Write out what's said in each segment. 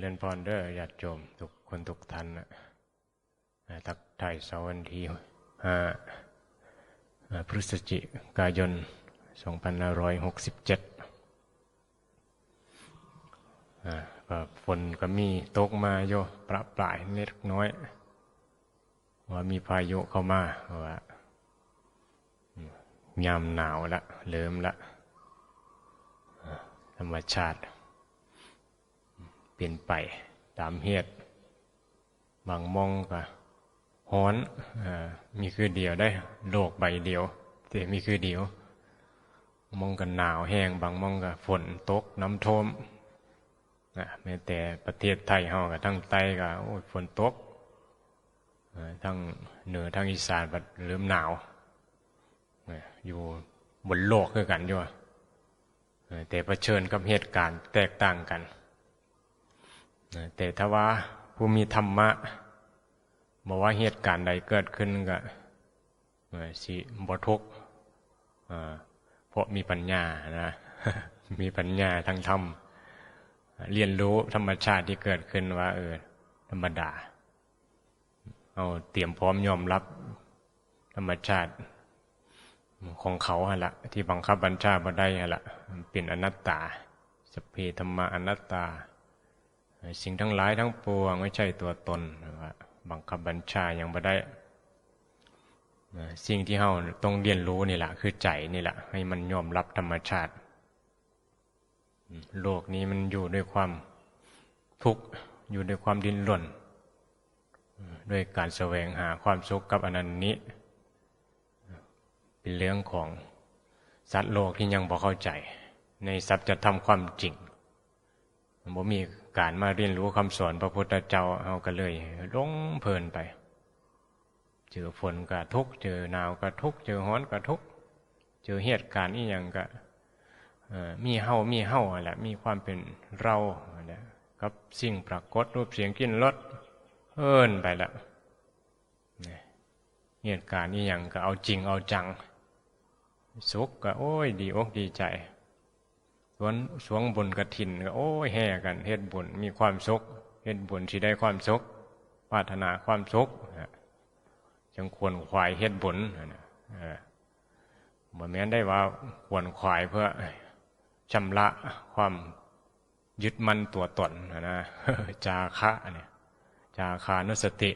เล่นพรเด้อญาติโยมทุกคนทุกท่านนะทักทายสาวันที่ห้าอ่าพฤศจิกายน 2567อ่าก็ฝนก็มีตกมาโยประปรายเล็กน้อย ว่ามีพายุเข้ามาว่ายามหนาวละเริ่มละธรรมชาติ เปลี่ยนไปตามเหตุบางมองก็ฮ้อนอมีคือเดียวได้โลกใบเดียวแต่มีคือเดียว มองกันหนาวแห้งบางมองก็ฝนตกน้ำท่วมแม้แต่ประเทศไทยเฮาก็ทั้งใต้ก็โอ้ฝนตกทั้งเหนือทั้งอีสานก็เริ่มหนาวอยู่บนโลกคือกันอยู่แต่เผชิญกับเหตุการณ์แตกต่างกัน แต่ถ้าว่าผู้มีธรรมะบอกว่าเหตุการณ์ใดเกิดขึ้นก็สิบทุกเพราะมีปัญญานะมีปัญญาทางธรรม เรียนรู้ธรรมชาติที่เกิดขึ้นว่า เออ ธรรมดา เอาเตรียมพร้อมยอมรับ ธรรมชาติของเขาฮะละที่บังคับบัญชาบ่ได้ฮะละเป็นอนัตตาสพเพธรรมะอนัตตา สิ่งทั้งหลายทั้งปวงไม่ใช่ตัวตนว่าบังคับบัญชาอย่างบ่ได้สิ่งที่เฮาต้องเรียนรู้นี่แหละคือใจนี่แหละให้มันยอมรับธรรมชาติ โลกนี้มันอยู่ด้วยความทุกข์อยู่ด้วยความดิ้นรนด้วยการแสวงหาความสุขกับอนันต์นี้ เป็นเรื่องของสัตว์โลกที่ยังบ่เข้าใจ ในสัจธรรมความจริงบ่มี การมาเรียนรู้คำสอนพระพุทธเจ้าเอาก็เลยลงเพลินไป เจอฝนก็ทุกเจอหนาวก็ทุกเจอร้อนก็ทุกเจอเหตุการณ์อีหยังก็มีเฮามีเฮาแหละมีความเป็นเราเนี่ยกับสิ่งปรากฏรูปเสียงกลิ่นรสเอิ้นไปละเนี่ยเหตุการณ์อีหยังก็เอาจริงเอาจัง สุขก็โอ้ยดีอกดีใจ สวนสวงบุญกระถินก็โอ้ยแห่กันเฮ็ดบุญมีความสุขเฮ็ดบุญสิได้ความสุขปรารถนาความสุขจึงควรขวายเฮ็ดบุญนะเออบ่แม้นได้ว่าควรขวายเพื่อชำระความยึดมั่นตัวตนนะจาคะเนี่ยจาคานุสติ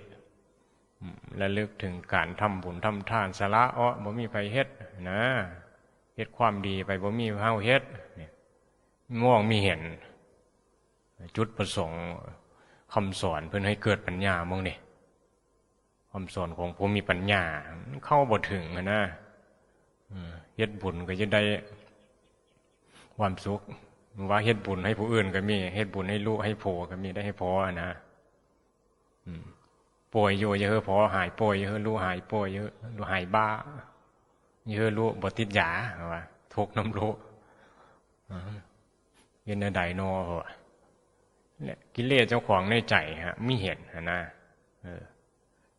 และลึกถึงการทำบุญทำทานสละอ้อบ่มีไปเฮ็ดนะเฮ็ดความดีไปบ่มีเฮาเฮ็ดเนี่ย มองมีเห็น จุดประสงค์คำสอนเพื่อให้เกิดปัญญามองนี่คำสอนของผมมีปัญญา เข้าบ่ถึงนะเฮ็ดบุญก็จะได้ความสุขว่าเฮ็ดบุญให้ผู้อื่นก็มีเฮ็ดบุญให้ลูกให้โผก็มีได้ให้พออะนะป่วยอยู่เยอะพอหายป่วยเยอะลูกหายป่วยเยอะลูกหายบ้า เยอะลูกบ่ติดยาว่าทุกน้ำลูก เย็นใดโนเหรอเนี่ยกิเลสเจ้าของในใจฮะไม่เห็นฮะนะเออ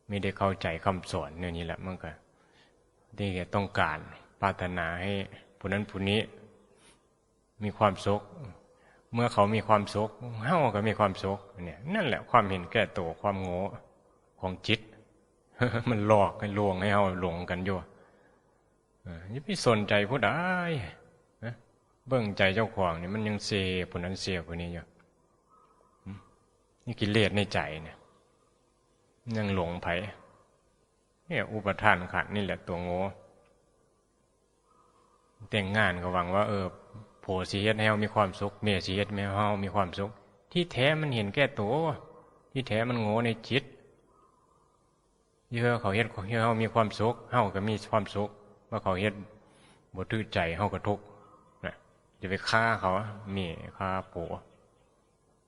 ไม่ได้เข้าใจคำสอนเนี่ยนี่แหละมันก็ที่แกต้องการปรารถนาให้ผู้นั้นผู้นี้ มีความสุขเมื่อเขามีความสุขเฮาก็มีความสุขเนี่ย นั่นแหละความเห็นแก่ตัวความโง่ของจิต มันหลอกให้ลวงให้เฮาหลงกันอยู่อย่าไปสนใจผู้ใด เบิ่งใจเจ้าของนี่มันยังเสียผู้นั้นเสียผู้นี้อยู่นี่กิเลสในใจเนี่ยยังหลงไผเนี่ยอุปทานขันนี่แหละตัวโง่แต่งงานก็หวังว่าเออโผสีเฮ็ดให้เฮามีความสุขเมียสีเฮ็ดให้เฮามีความสุข ที่แท้มันเห็นแก่ตัวที่แท้มันโง่ในจิตเยอะเขาเฮ็ดให้เฮามีความสุขเฮาก็มีความสุขว่าเขาเฮ็ดบ่ถือใจเฮาก็ทุกข์ จะไปฆ่าเขามีฆ่าผัว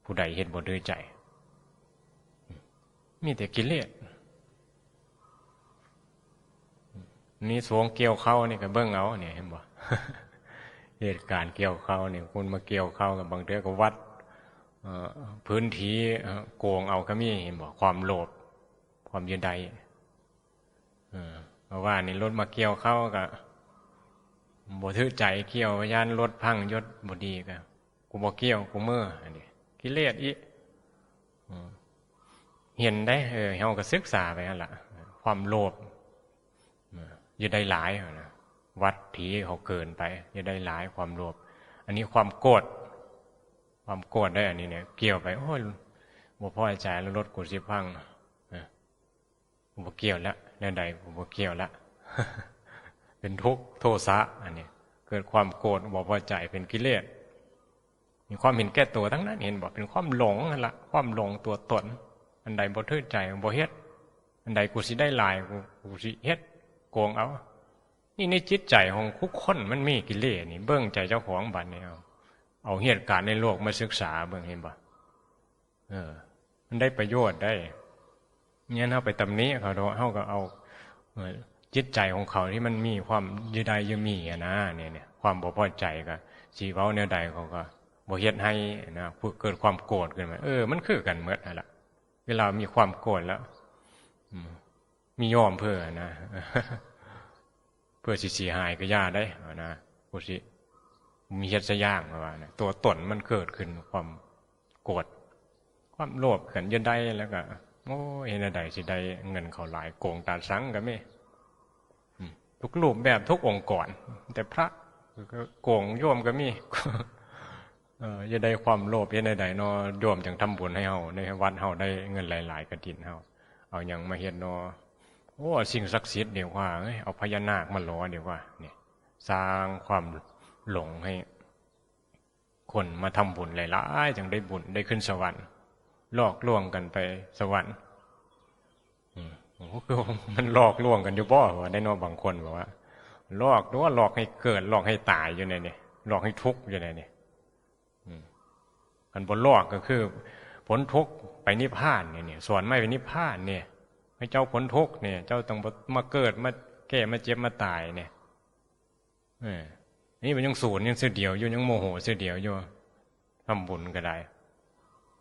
ผู้ใดเห็นบทด้วยใจ มีแต่กิเลสนี่สวงเกี่ยวเข้านี่ก็เบิ้งเอาเนี่ยเห็นบ่เหตุการณ์เกี่ยวเข้าเนี่ยคุณมาเกี่ยวเข้ากับบางเทีก็วัดพื้นที่โกงเอาก็มีเห็นบ่ความโลภความยืนใดเออเพราะว่านี่รถมาเกี่ยวเข้ากับ บ่ถือใจเกี่ยวย่านรถพังยศบ่ดีก็กูบ่เกี่ยวกูเมื่ออันนี้กิเลสอีเห็นได้เออเฮาก็ศึกษาไปนั่นล่ะ ความโลภอย่าได้หลายนะวัดถีเขาเกินไปอย่าได้หลายความโลภอันนี้ความโกรธความโกรธได้อันนี้เนี่ยเกี่ยวไปโอ้ยบ่พอใจแล้วรถกูสิพังเออบ่เกี่ยวแล้วแนวใดบ่เกี่ยวแล้ว เป็นทุกข์โทสะอันนี้เกิดความโกรธบ่พอใจเป็นกิเลสมีความเห็นแก่ตัวทั้งนั้นเห็นบอกเป็นความหลงนั่นละความหลงตัวตน อันใดบ่ทื่อใจบ่เฮ็ดอันใดกูสิได้หลายกูกูสิเฮ็ดโกงเอานี่ในจิตใจของคุกคนมันมีกิเลสนี่เบิ่งใจเจ้าของบัดนี้เอาเอาเหตุการณ์ในโลกมาศึกษาเบิ่งเห็นบ่เออ มันได้ประโยชน์ได้เนี่ยเฮาไปตำนี้เขาเนาเฮาก็เอาเออ จิตใจของเขาที่มันมีความยืดใดยืมีอะนะเนี่ยเนี่ยความบ่พอใจก็สิเว้าแนวใดเขาก็บ่เฮ็ดให้นะผู้เกิดความโกรธขึ้นมาเออมันคือกันหมดนั่นล่ะเวลามีความโกรธแล้วมียอมเพื่อนะเพื่อสิสีหายก็ย่าได้นะผู้สิมีเฮ็ดซะย่างว่านะตัวตนมันเกิดขึ้นความโกรธความโลภขันยันได้แล้วก็โอ้ยเห็นใดสิได้เงินเขาหลายโกงตาสังก็ไม่อืม ทุกรูปแบบทุกองค์กรแต่พระก็โกงโยมก็มีเออจะได้ความโลภยังใดๆเนาะโยมจังทำบุญให้เฮาในวัดเฮาได้เงินหลาย ๆกระถินเฮาเอาหยังมาเฮ็ดเนาะโอ้สิ่งศักดิ์สิทธิ์เดี๋ยวว่าเอาพญานาคมาล้อเดี๋ยวว่า เนี่ย สร้างความหลงให้ คนมาทำบุญหลายๆจังได้บุญได้ขึ้นสวรรค์หลอกลวงกันไปสวรรค์ คือมันหลอกลวงกันอยู่บ่ว่าได้นอบางคนบอกว่าหลอกหรือว่าหลอกให้เกิดหลอกให้ตายอยู่ในนี่หลอกให้ทุกข์อยู่ในนี่อันบนโลอกก็คือ ผลทุกข์ไปนิพพานเนี่ยเนี่ยสอนไม่ไปนิพพานเนี่ยให้เจ้าผลทุกข์เนี่ย เจ้าต้องมาเกิดมาแก่มาเจ็บมาตายเนี่ยนี่มันยังศูนย์ยังเสียเดียวอยู่ยังโมโหเสียเดียวอยู่ทำบุญก็ได้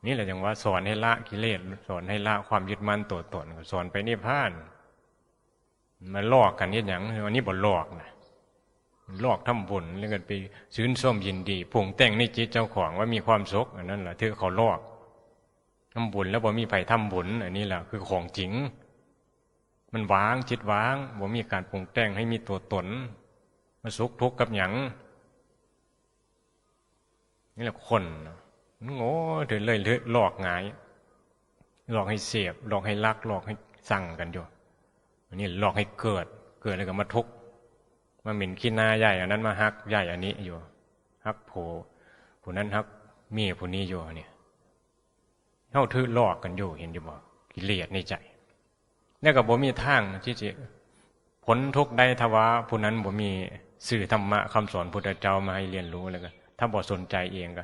นี่แหละจังว่าสอนให้ละกิเลสสอนให้ละความยึดมั่นตัวตนสอนไปนิพพานมันลอกกันนี่อย่างวันนี้บ่ลอกนะลอกทำบุญแล้วกันไปซื้นส้มยินดีผงแต่งในจิตเจ้าของว่ามีความสุขอันนั้นแหละถือเขาลอกทำบุญแล้วบ่มีไผ่ทำบุญอันนี้แหละคือของจริง มันวางจิตวางบ่มีการปรุงแต่งให้มีตัวตนมาสุขทุกข์กับหยังนี่แหละคนมัน โง่ถึงเลยเลยหลอกงาย หลอกให้เสียบหลอกให้รัก หลอกให้สั่งกันอยู่อันนี้หลอกให้เกิด เกิดแล้วก็มาทุกมาหมิ่นขี้หน้าใหญ่อันนั้นมาฮักใหญ่อันนี้อยู่ฮักโผผู้นั้นฮักมีผู้นี้อยู่เนี่ยเท่าถือหลอกกันอยู่เห็นอยู่บ่กิเลสในใจแล้วก็บ่มีทางที่จะผลทุกได้ทว่าผู้นั้นบ่มีสื่อธรรมะคำสอนพุทธเจ้ามาให้เรียนรู้แล้วก็ถ้าบ่สนใจเองก็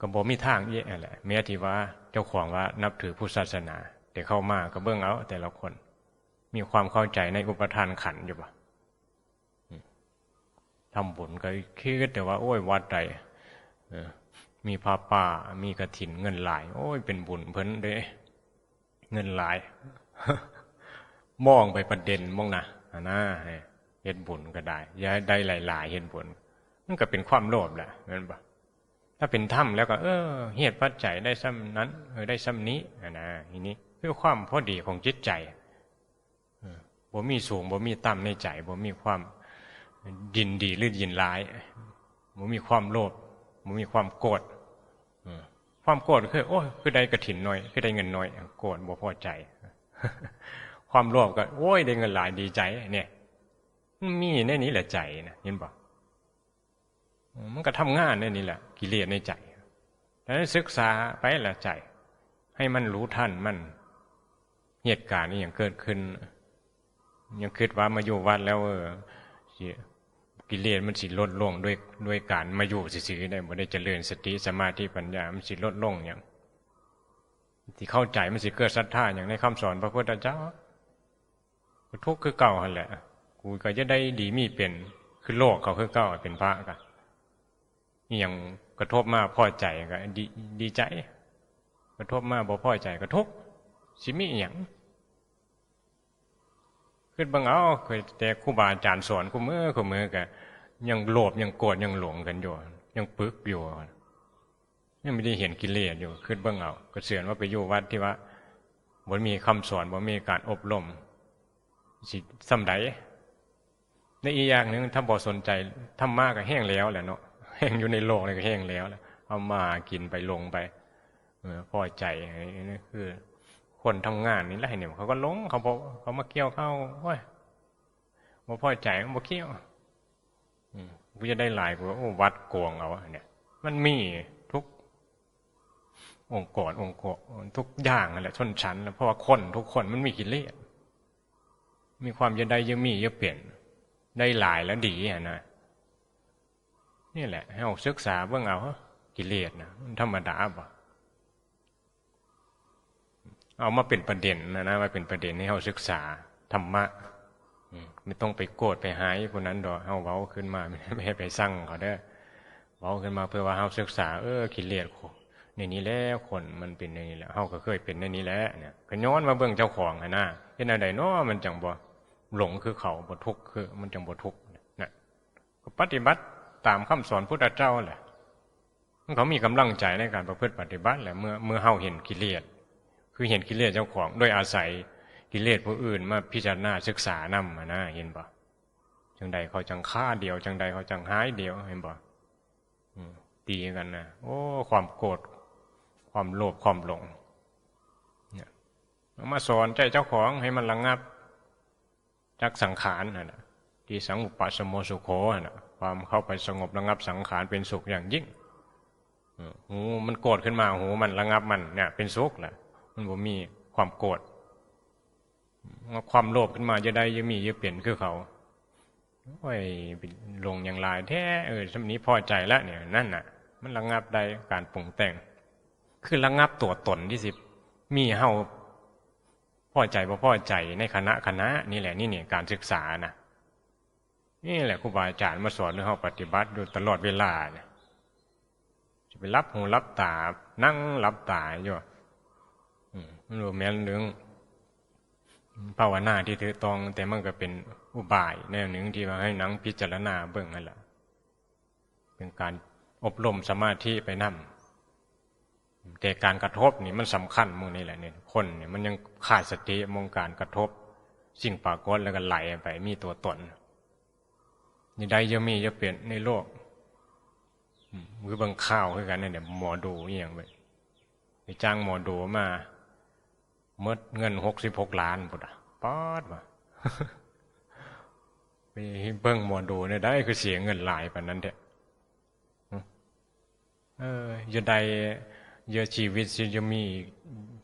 ก็บ่มีทางเยอะแหละแม้ที่ว่าเจ้าของว่านับถือพุทธศาสนาแต่เข้ามาก็เบิ่งเอาแต่ละคน มีความเข้าใจในอุปทานขันอยู่บ่ทำบุญก็คิดแต่ว่า โอ้ยวัดใดมีพาป่ามีกระถินเงินหลาย โอ้ยเป็นบุญเพิ่นเด้เงินหลาย มองไปประเด็นมองนะอันน่าเห็นบุญก็ได้ อย่าได้หลาย ๆ เห็นบุญมันก็เป็นความโลภแหละเงินปะ ถ้าเป็นถ้ำแล้วก็ เออเหตุปัจจัยได้ซ้ำนั้นเออได้ซ้ำนี้นะทีนี้คือความพอดีของจิตใจบ่มีสูงบ่มีต่ำในใจบ่มีความยินดีหรือยินร้ายมันมีความโลภมันมีความโกรธความโกรธคือ โอ้คือได้กระถินน้อย คือได้เงินน้อยโกรธบ่พอใจ ความโลภก็ โอ้ยได้เงินหลายดีใจ เนี่ย มีในนี้แหละใจนะเห็นบอก มันก็ทำงานในนี้แหละ กิเลสในใจแล้วศึกษาไปละใจ ให้มันรู้ทันมันเหตุการณ์นี้อย่างเกิดขึ้น ยังคิดว่ามาอยู่วัดแล้วเออกิเลสมันสิลดลงด้วยด้วยการมาอยู่สื่อได้บ่ได้เจริญสติสมาธิปัญญา มันสิลดลงอย่างที่เข้าใจมันสิเกิดศรัทธาอย่างในคำสอนพระพุทธเจ้าทุกข์คือเก่าหันแหละ กูก็จะได้ดีมีเป็นคือโลกเขาคือเก่าเป็นพระกัน นี่ยังกระทบมากพ่อใจก็ดีดีใจ กระทบมากบ่พ่อใจกระทบสิมีอย่างขึ้นบางเอาเคยแต่ครูบาอาจารย์สอนกูเมื่อกูเมื่อกันยังโลภยังโกรธยังหลงกันอยู่ยังปึกอยู่ยังไม่ได้เห็นกิเลสอยู่ขึ้นเบื้องเอาก็เสื่อนว่าไปอยู่วัดที่ว่าบ่มีคำสอนบ่มีการอบรมสิสำใดในอีกอย่างหนึ่งถ้าบ่สนใจธรรมะก็แห้งแล้วแหละเนาะ แห้งอยู่ในโลกนี่ก็แห้งแล้วแหละเอามากินไปลงไปพอใจอันนี้คือ คนทำงานนี่แหละเนี่ยเขาก็ลงเขาบอเขามาเกี่ยวเข้าว้ยบ่พอใจเขาบ่เกี่ยวอืมกูจะได้หลายกูโอ้วัดโกงเอาอะเนี่ย มันมีทุก องค์กรองค์กรทุกอย่างนั่นแหละชนชั้นแล้วเพราะว่าคนทุกคนมันมีกิเลสมีความจะได้เยอะมีเยอะเปลี่ยนได้หลายแล้วดีอะนะ นี่แหละให้เราศึกษาเบื้องเอากิเลสนะมันธรรมดาปะเอามาเป็นประเด็นนะนะมาเป็นประเด็นให้เราศึกษาธรรมะไม่ต้องไปโกรธไปหายคนนั้นดอกเอาเว้าขึ้นมาไม่ไม่ให้ไปสั่งเขาเด้อเว้าขึ้นมาเพื่อว่าเราศึกษา เออกิเลสในนี้แหล้วคนมันเป็นในนี้แหล้วเฮาก็เคยเป็นในนี้แหล้วเนี่ยก็ย้อนมาเบิ่งเจ้าของนะเฮ็ดอันใดเนาะมันจังบ่หลงคือเขาบ่ทุกข์คือ มันจังบ่ทุกข์นะก็ปฏิบัติ ตามคำสอนพุทธเจ้าแหละเขามีกำลังใจในการประพฤติปฏิบัติแหละเมื่อเมื่อเฮาเห็นกิเลสคือเห็นกิเลสเจ้าของโดยอาศัยกิเลสผู้อื่นมาพิจารณาศึกษานำนะเห็นบ่จังใดเขาจังฆ่าเดียว จังใดเขาจังหายเดียวเห็นบ่อืมตีกันนะโอ้ ความโกรธความโลภความหลงเนี่ยมาสอนใจเจ้าของให้มันระงงับจากสังขารนะนะที่สังอุปสมโมสุโขนะ ความเข้าไปสงบระงับสังขารเป็นสุขอย่างยิ่งหูมันโกรธขึ้นมาหูมันระงับมันเนี่ย เป็นสุขแหละมันบ่มีความโกรธความโลภขึ้นมาจะได้ยังมีจะเปลี่ยนคือเขาโอ้ยลงอย่างลายแท้เออสมนี้พอใจแล้วเนี่ยนั่นน่ะ มันระงับได้การปรุงแต่ง คือระงับตัวตนที่สิบมีเฮาพอใจบ่พอใจในคณะคณะนี่แหละนี่เนี่ยการศึกษานะ นี่แหละครูบาอาจารย์มาสอนเรื่องปฏิบัติอยู่ตลอดเวลาเนี่ยจะไปรับหูรับตา นั่งรับตาอยู่มันรู้แม้นเรื่องภาวนาที่ถือตอง แต่มันก็เป็นอุบายแนวหนึ่งที่ว่าให้นังพิจารณาเบื้องนั่นแหละเป็นการอบรมสมาธิไปนั่แต่การกระทบนี่มันสำคัญมึงนี่แหละเนี่ยคนเนี่ยมันยังขาดสติมองการกระทบ สิ่งปรากฏแล้วก็ไหลไปมีตัวตน นใดจะมีจะเปลี่ยนในโลกมือบางข้าวคือกันเนี่ยหมอดูอย่างไปไปจ้างหมอดูมาเมดเงินหกสิบหกล้านปุดะป๊อดมาไปเบิ้งหมอดูเนี่ยได้คือเสียเงินหลายปานนั้นเถอะเออจะได้เยอะชีวิตจะมี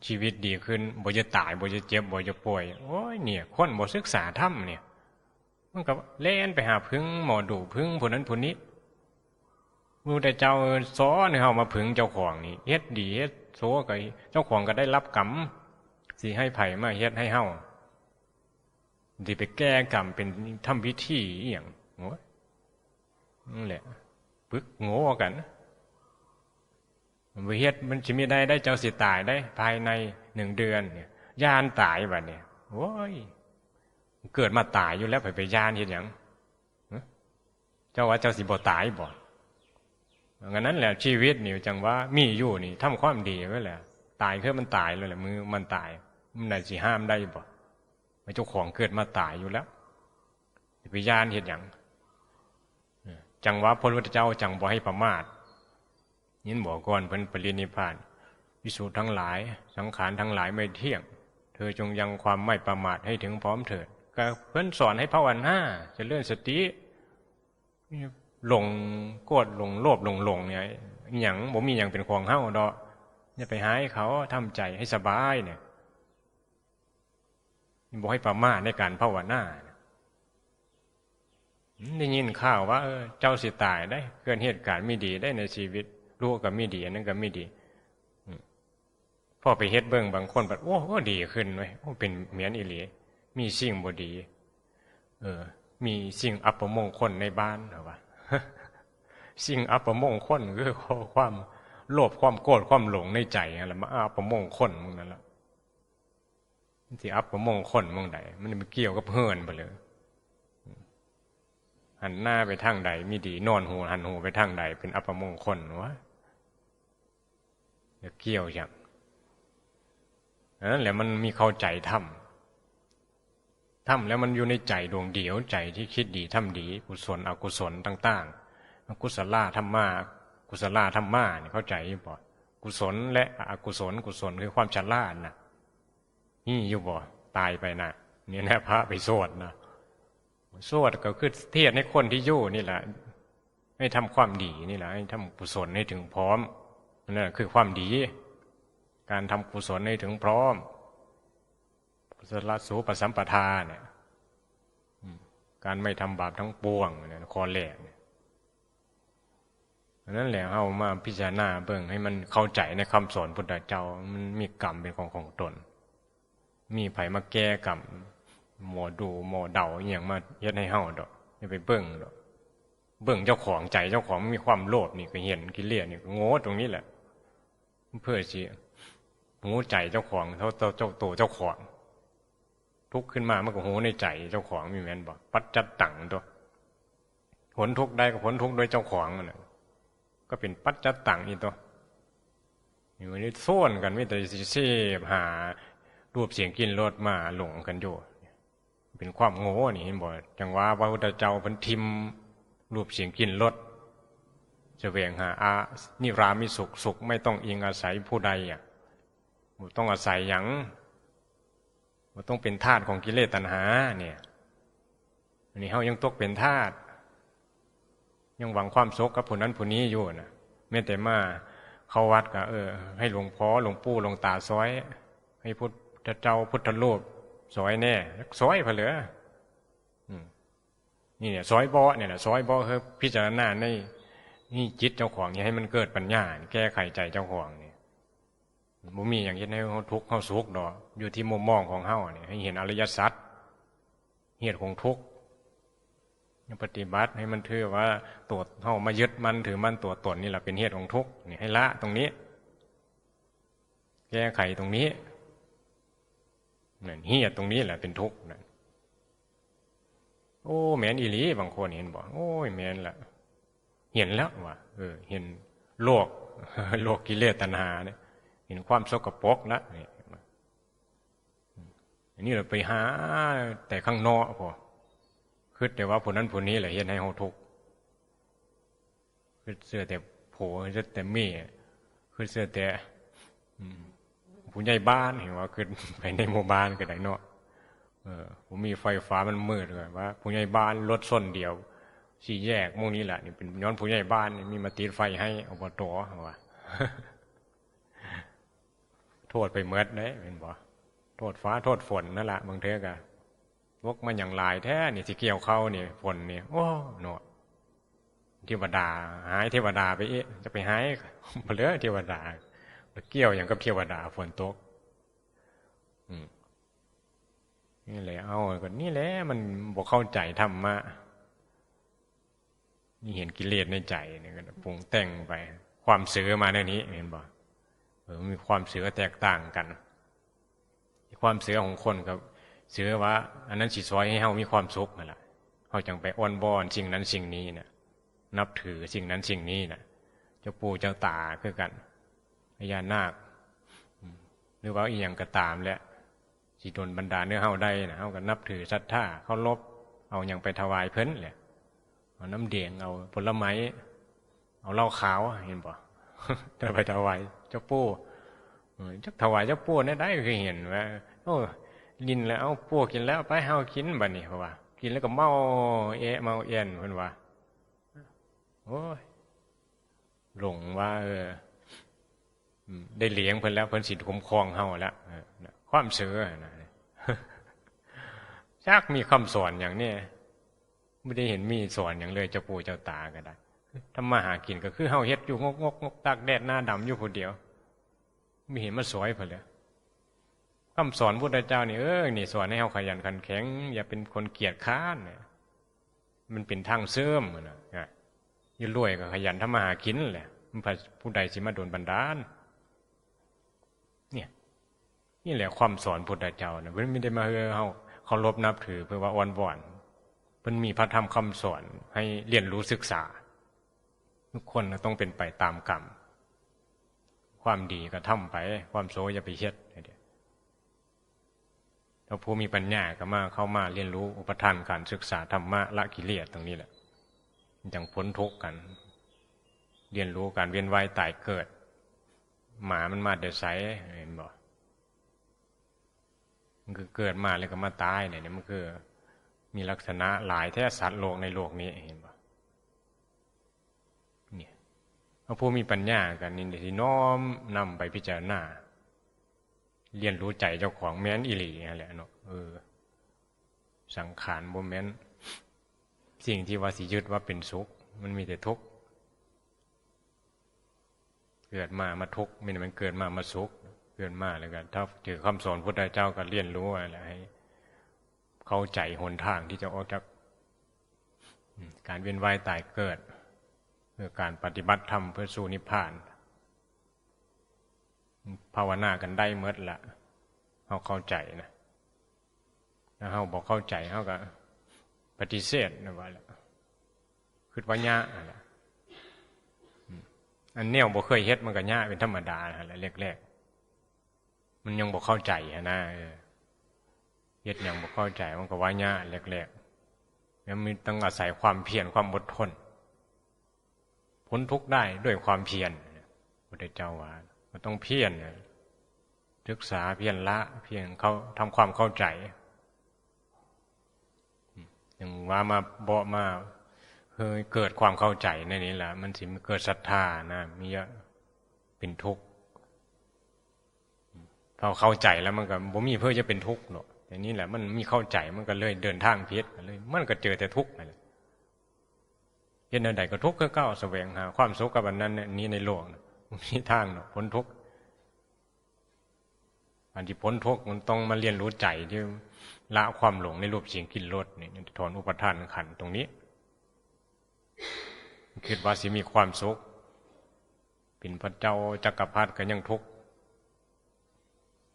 ชีวิตดีขึ้นบ่จะตายบ่จะเจ็บบ่จะป่วย โอ้ยเนี่ย คนบ่ศึกษาธรรมเนี่ย มันก็เล่นไปหาพึ่งหมอดูพึ่งผู้นั้นผู้นี้มูแต่เจ้าซ้อนเฮามาพึ่งเจ้าของนี่เฮ็ดดีเฮ็ดโซก็เจ้าของก็ได้รับกรรมสิให้ไผ่มาเฮ็ดให้เฮาสิไปแก้กรรมเป็นทำพิธีอีหยังโอ้ยนั่นแหละปึกโง่กันมันเฮ็ดมันจะมีได้ได้เจ้าสิตายได้ ภายในหนึ่งเดือนเนี่ยยานตายแบบเนี่ยโอ้ย เกิดมาตายอยู่แล้วไปไปยานเห็นอย่างเจ้าว่าเจ้าสิบ่ตายบ่งั้นนั้นแหละชีวิตนี่จังว่ามีอยู่นี่ทำความดีไว้แหละตายคือมันตายเลยแหละมือมันตายมันไหนสิห้ามได้บ่ไม่เจ้าของเกิดมาตายอยู่แล้วไปยานเห็นอย่างจังว่าพระพุทธเจ้าจังบ่ให้ประมาทยินบอกก่อนเพิ่นปรินิพานวิสุทั้งหลาย สังขารทั้งหลายไม่เที่ยง เธอจงยังความไม่ประมาทให้ถึงพร้อมเถิด ก็เพิ่นสอนให้ภาวนาจะเลื่อนสติหลงโกรธหลงโลภหลงหลงเนี่ยอย่างบ่มีอย่างเป็นของเฮ้าดอกอย่าไปหายเขาทำใจให้สบายเนี่ยบอกให้ประมาทในการภาวนาได้ยินข่าวว่าเออเจ้าสิตายได้ เกิดเหตุการณ์ไม่ดีได้ในชีวิตรู้ก็ไม่ดีนนั้นก็ไม่ดีพ่อไปเฮ็ดเบิ้งบางคนแบบโอ้โอ้ดีขึ้นเว้ยโอ้เป็นเหมือนอิหลี มีสิ่งบดี เออ มีสิ่งอัปมงคลในบ้านหรอวะสิ่งอัปมงคลคือความโลภความโกรธความหลงในใจอะไรมาอัปมงคลมึงนั่นแหละที่อัปมงคลมึงใดมันมันเกี่ยวกับเฮือนไปเลยหันหน้าไปทางใดมีดีนอนหูหันหูไปทางใด เป็นอัปมงคลวะจะเกี่ยวอย่างนั่นแหละมันมีเข้าใจทำ ทำแล้วมันอยู่ในใจดวงเดียวใจที่คิดดีทำดีกุศลอกุศลต่างๆกุศลาธรรมากุศลาธรรมาเนี่ยเข้าใจอยู่บ่กุศลและอกุศลกุศลคือความฉลาดนะนี่อยู่บ่ตายไปนะเนี่ยนะพระไปสวดนะสวดก็คือเทศให้คนที่อยู่นี่แหละให้ทำความดีนี่แหละให้ทำกุศลให้ถึงพร้อมนั่นคือความดี การทำกุศลให้ถึงพร้อม กุศลสูปสัมปทาเนี่ยการไม่ทำบาปทั้งปวงเนี่ยข้อแรกเนี่ยนั่นแหละเอามาพิจารณาเบิ่งให้มันเข้าใจในคำสอนพุทธเจ้ามันมีกรรมเป็นของของตน มีไผมาแก้กรรมหมอดูหมอเดาอย่างมาเย็ดให้เฮาดอกอย่าไปเบิ่งดอกเบิ่งเจ้าของใจเจ้าของมีความโลภนี่ก็เห็นกิเลสนี่ก็โง่ตรงนี้แหละ เพื่อสิหูใจเจ้าของเท่าเจ้าตัวเจ้าของ ทุกข์ขึ้นมามันก็โหในใจเจ้าของมีแม่นบอกปัจจัตตังตัวผลทุกข์ได้ก็ผลทุกข์โดยเจ้าของนั่นก็เป็นปัจจัตตังอีตัวอยู่นี่ส่วนกันไม่แต่เสพหารูปเสียงกินรสมาหลงกันอยู่เป็นความโง่นี่เห็นบอกจังว่าพระพุทธเจ้าพันทิมรูปเสียงกินรสจะเวียงหาอานิรามิสุขสุขไม่ต้องอิงอาศัยผู้ใดอะต้องอาศัยอย่าง มันต้องเป็นธาตุของกิเลสตัณหา เนี่ยอันนี้เขายังตกเป็นธาตุยังหวังความสุขกับผู้นั้นผู้นี้อยู่นะไม่แต่มาเข้าวัดก็เออ ให้หลวงพ่อหลวงปู่หลวงตาซอย ให้พุทธเจ้าพุทธรูปซอยแน่ซอยเพลือนี่เนี่ยซอยบ่อเนี่ยนะซอยบ่อคือพิจารณาในนี่จิตเจ้าของอย่ให้มันเกิดปัญญา แก้ไขใจเจ้าของ บ่มีอย่างเช่นให้เขาทุกข์เขาสุขดอกอยู่ที่มุมมองของเขาเนี่ยให้เห็นอริยสัจเหตุของทุกข์ปฏิบัติให้มันถือว่าตัวเขามายึดมันถือมันตัวตนนี่แหละเป็นเหตุของทุกข์นี่ให้ละตรงนี้ แก้ไขตรงนี้นั่นเฮียตรงนี้แหละเป็นทุกข์นั่นโอ้แมนอีหลี บางคนเห็นบอกโอ้ยแมนละเห็นแล้วว่าเออ เห็นโลกโลกกิเลสตัณหาเนี่ย เห็นความสกปรกแล้วนี่อันนี้เราไปหาแต่ข้างนอกพอคือแต่ว่าผลนั้นผลนี้แหละเห็นให้เขาทุกข์คือเสื้อแต่โผเสื้อแต่มีคือเสื้อแต่ผู้ใหญ่บ้านเห็นว่าขึ้นไปในหมู่บ้านก็ได้เนาะเออผมมีไฟฟ้ามันมืดเลยว่าผู้ใหญ่บ้านรถส้นเดียวสี่แยกมุ่งนี้แหละนี่เป็นย้อนผู้ใหญ่บ้านมีมาตีไฟให้อบตว่า โทษไปเมื่อได้เป็นบ่โทษฟ้าโทษฝนนั่นแหละบางเทกะวกมันอย่างลายแท้นี่สิเกี่ยวเข้านี่ฝนนี่โอ้หนวเทวดา หายเทวดาไปเอ๊ะจะไปหายเลือเทวดาเกี่ยวอย่างกับเทวดาฝนตกนี่แหละเอาก็นี่แหละมันบอกเข้าใจธรรมะนี่เห็นกิเลสในใจเนี่ยก็ปรุงแต่งไป ความเสือมาในนี้ เห็นบ่เออ มีความเสือแตกต่างกัน ความเสือของคนกับเสือว่า อันนั้นสิซอยให้เฮามีความสุขนั่นแหละเขาจังไปอ้อนบอนสิ่งนั้นสิ่งนี้นะนับถือสิ่งนั้นสิ่งนี้นะเจ้าปู่เจ้าตาคือกันพญานาค หรือว่าอีหยังก็ตามแหละสิโดนบรรดาเนื้อเฮาได้นะเฮาก็นับถือศรัทธาเขาลบ เอาอย่างไปถวายเพิ่นแหละเอาน้ำเดียงเอาผลไม้เอาเหล้าขาวเห็นป่ จะไปถวายเจ้าปู่จะถวายเจ้าปู่นี่ได้คือเห็นว่าโอ้ลินแล้วเอาปู่กินแล้วไปเฮากินบัดนี้เพราะว่า กินแล้วก็เมาเอะเมาเอ็นเพิ่นว่าโอ้ยหลงว่า เออได้เลี้ยงเพิ่นแล้วเพิ่นสิคุ้มครองเฮาแล้วความเสือนะชักมีคำสอนอย่างนี้ไม่ได้เห็นมีสอนอย่างเลยเจ้าปู่เจ้าตาก็ได้ ทำมาหากินก็คือเฮาเฮ็ดอยู่งกงกงกตากแดดหน้าดำอยู่คนเดียวไม่เห็นมันสวยเพอเลยคำสอนพุทธเจ้านี่เออนี่สอนให้เฮาขยันขันแข็ง อย่าเป็นคนเกียจค้านเนี่ยมันเป็นทางเสื่อมนะยิ่รวยก็ขยันทำมาหากินแหละมันผู้ใดสิมาโดนบันดาลเนี่ย นี่แหละความสอนพุทธเจ้านะเพื่อนไม่ได้มาเฮอเขาเขารบนับถือเพื่อว่าอ่อนบ่อนเพื่อนมีพระธรรมคำสอนให้เรียนรู้ศึกษา ทุกคนต้องเป็นไปตามกรรม ความดีก็ทำไป ความโซอย่าไปเฮ็ดเดี๋ยวถ้าผู้มีปัญญาก็มาเข้ามาเรียนรู้อุปทานการศึกษาธรรมะละกิเลสตรงนี้แหละจังพ้นทุกข์กัน เรียนรู้การเวียนว่ายตายเกิด หมามันมาเดือดใสเห็นบ่มันคือเกิดมาแล้วก็มาตายเนี่ยมันคือมีลักษณะหลายแท้สัตว์โลกในโลกนี้เห็นบ่เนี่ย พระผู้มีปัญญากันนี่ที่น้อมนำไปพิจารณาเรียนรู้ใจเจ้าของแม้นอิหลีนั่นแหละเนาะเออ สังขารโมเมนสิ่งที่ว่าสิยึดว่าเป็นสุข มันมีแต่ทุกข์เกิดมามาทุกข์ไม่ได้มันเกิดมามาสุขเกิดมาแล้วกันถ้าเจอคำสอนพุทธเจ้าก็เรียนรู้อะไรให้เข้าใจหนทางที่จะออกจากการเวียนว่ายตายเกิด เพื่อการปฏิบัติธรรมเพื่อสู่นิพพาน ภาวนากันได้เมื่อละเขาเข้าใจนะถ้าเขาบอกเข้าใจเขาก็ปฏิเสธนะว่าละคือว่ายะอะไรอันเนี้ยบอกเคยเฮ็ดมันก็ยะเป็นธรรมดาอะไรแรกๆมันยังบอกเข้าใจนะเออเฮ็ดยังบอกเข้าใจมันก็ว่ายะแรกๆแล้วมีต้องอาศัยความเพียรความอดทน พ้นทุกข์ได้ด้วยความเพียรพระเจ้าว่ามันต้องเพียรศึกษาเพียรละ เพียรเขาทำความเข้าใจอย่างว่ามาเบามาเคยเกิดความเข้าใจในนี้แหละมันสิมเกิดศรัทธานะมีเยอะเป็นทุกข์พอเข้าใจแล้วมันก็บ่มีเพื่อจะเป็นทุกข์เนาะแต่นี่แหละมันมีเข้าใจมันก็เลยเดินทางเพียรเลย มันก็เจอแต่ทุกข์นั่นแหละ เห็นอะไรก็ทุกข์ก็ก้าวแสวงหา ความสุขกับอันนั้นนี้ในโลกมีทางเนาะพ้นทุกข์อันที่พ้นทุกข์มันต้องมาเรียนรู้ใจที่ละความหลงในรูปเสียงกลิ่นรสนี่ถอนอุปทานขันตรงนี้คิดว่าสิมีความสุขเป็นพระเจ้าจักรพรรดิก็ยังทุกข์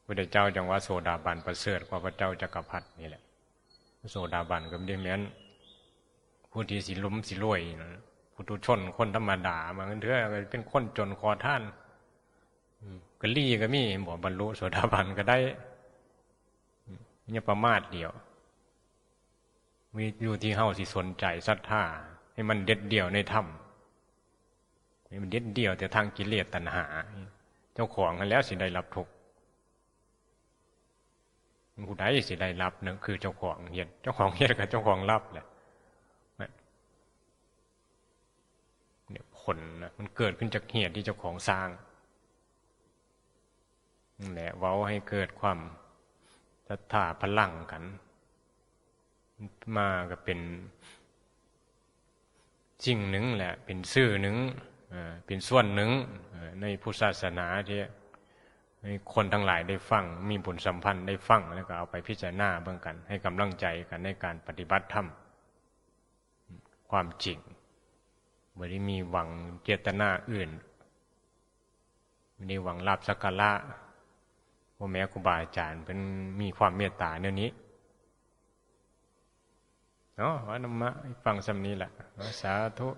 พระเจ้าจังว่าโสดาบันประเสริฐกว่าพระเจ้าจักรพรรดินี่แหละ โสดาบันก็ไม่ได้เหมือน ผู้ที่สิลุมสิรวยผู้ทุชนคนธรรมดาบางเถื่อเป็นคนจนคอท่านก็ลี่ก็มีบอกบรรลุโสดาบันก็ได้เนี่ยประมาทเดียวมีอยู่ที่เฮาสิสนใจศรัทธาให้มันเด็ดเดี่ยวในธรรมให้มันเด็ดเดี่ยวแต่ทางกิเลสตัณหา เจ้าของกันแล้วสิได้รับทุกผู้ใดสิได้รับนั่นคือเจ้าของเฮ็ดเจ้าของเฮ็ดกับเจ้าของรับแหละเนี่ยผ ลนะมันเกิดขึ้นจากเหตุที่เจ้าของสร้างนั่นแหละเว้าให้เกิดความศรัทธาพลังกัน มาก็เป็นสิ่งหนึ่งแหละ เป็นซื่อหนึ่งเป็นส่วนหนึ่งในพุทธศาสนาที่คนทั้งหลายได้ฟัง มีบุญสัมพันธ์ได้ฟัง แล้วก็เอาไปพิจารณาเบื้องกัน ให้กำลังใจกันในการปฏิบัติธรรม ความจริง ไม่ได้มีหวังเจตนาอื่นไม่ได้หวังลาบสักการะว่าแม่ครูบาอาจารย์เป็นมีความเมตตาเนื้อนี้เนาะว่านมะฟังสำนี้แหละสาธุ